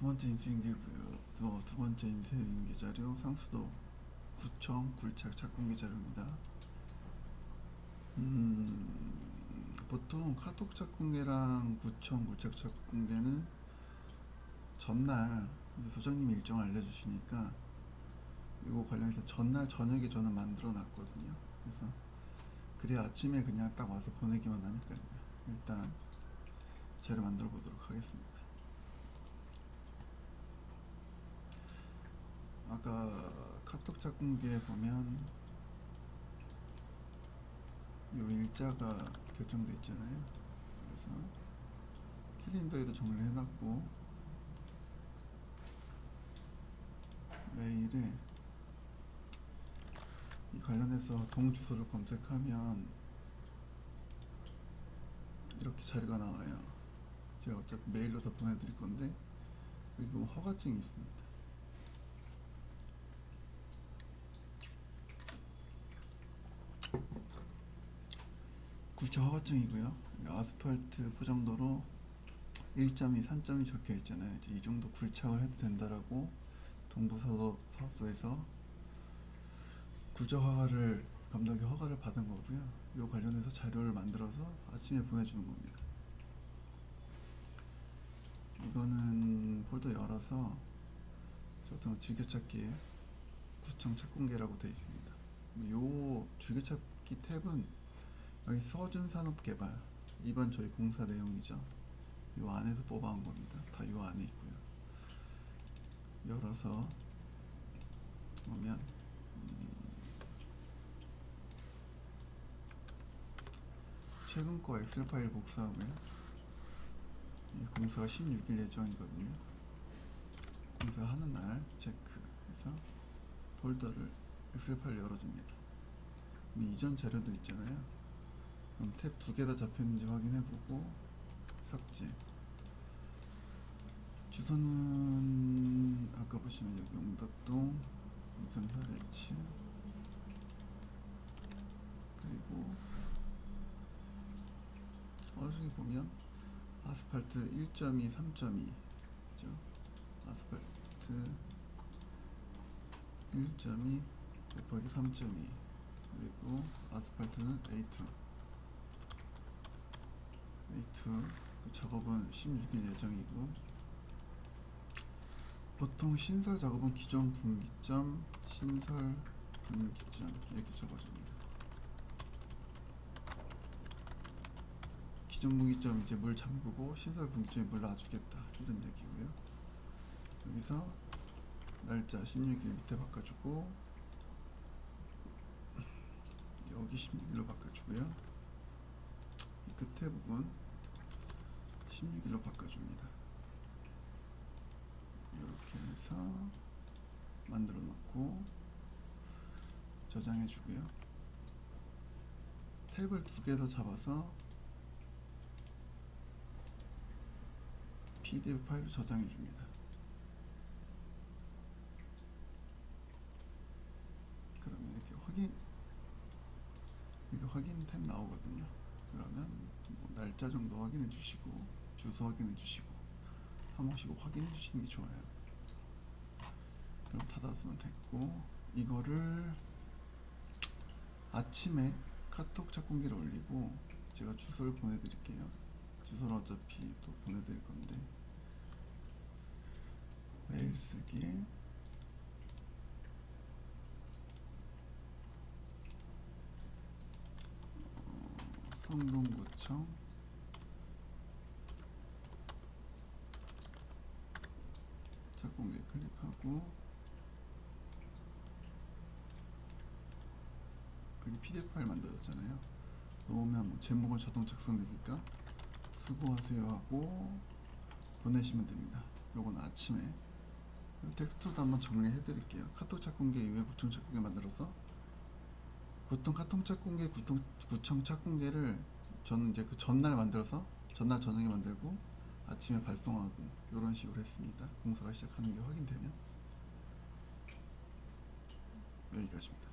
두 번째 인수인계고요. 또두 번째 인수인계 자료 상수도 구청 굴착 착공계 자료입니다. 음, 보통 카톡 착공계랑 구청 굴착 착공계는 전날 소장님이 일정을 알려주시니까 이거 관련해서 전날 저녁에 저는 만들어 놨거든요. 그래서 그래야 아침에 그냥 딱 와서 보내기만 하니까요. 일단 자료 만들어 보도록 하겠습니다. 아까 카톡 작공기에 보면 요 일자가 결정돼 있잖아요. 그래서 캘린더에도 정리를 해놨고 메일에 이 관련해서 동 주소를 검색하면 이렇게 자료가 나와요. 제가 어차피 메일로 다 보내드릴 건데 그리고 허가증이 있습니다. 구청 허가증이고요. 아스팔트 포장도로 1점이 3점이 적혀 있잖아요. 이 정도 굴착을 해도 된다라고 동부사도 사업소에서 구조 허가를 감독의 허가를 받은 거고요. 이 관련해서 자료를 만들어서 아침에 보내주는 겁니다. 이거는 폴더 열어서 저같은 즐겨찾기에 구청 착공계라고 되어 있습니다. 요 즐겨찾기 탭은 여기 서준 산업개발 이번 저희 공사 내용이죠. 요 안에서 뽑아온 겁니다. 다요 안에 있고요. 열어서 보면 최근 거 엑셀 파일 복사하고요. 이 공사가 16일 예정이거든요. 공사하는 날 체크해서 폴더를 엑셀 파일 열어줍니다. 그럼 이전 자료들 있잖아요. 그럼 탭 두 개 다 잡혔는지 확인해보고 삭제. 주소는 아까 보시면 여기 용덕동 인삼사례치 그리고 어저기 보면 아스팔트 1.2, 3.2 그죠? 아스팔트 1.2 곱하기 3.2 그리고 아스팔트는 A2 A2 그 작업은 16일 예정이고 보통 신설 작업은 기존 분기점 신설 분기점 이렇게 적어줍니다. 기존 분기점 이제 물 잠그고 신설 분기점에 물 놔주겠다 이런 얘기고요. 여기서 날짜 16일 밑에 바꿔주고 여기 16일로 바꿔주고요. 이 끝에 부분 16일로 바꿔줍니다. 이렇게 해서 만들어 놓고 저장해 주고요. 탭을 두 개 더 잡아서 PDF 파일로 저장해 줍니다. 그러면 이렇게 확인 이렇게 확인 탭 나오거든요. 날짜 정도 확인해 주시고 주소 확인해 주시고 한 번씩 확인해 주시는 게 좋아요. 그럼 닫아주면 됐고 이거를 아침에 카톡 착공기를 올리고 제가 주소를 보내드릴게요. 주소는 어차피 또 보내드릴 건데 메일 쓰기 어, 성동구청 착공기 클릭하고 여기 PDF 파일 만들어졌잖아요. 놓으면 뭐 제목은 자동 작성되니까 수고하세요 하고 보내시면 됩니다. 요건 아침에 요 텍스트도 한번 정리해 드릴게요. 카톡 착공기 이외에 구청 착공기 만들어서 보통 카톡 착공기 구청, 착공기를 저는 이제 그 전날 만들어서 전날 저녁에 만들고 아침에 발송하고 이런 식으로 했습니다. 공사가 시작하는 게 확인되면 여기까지입니다.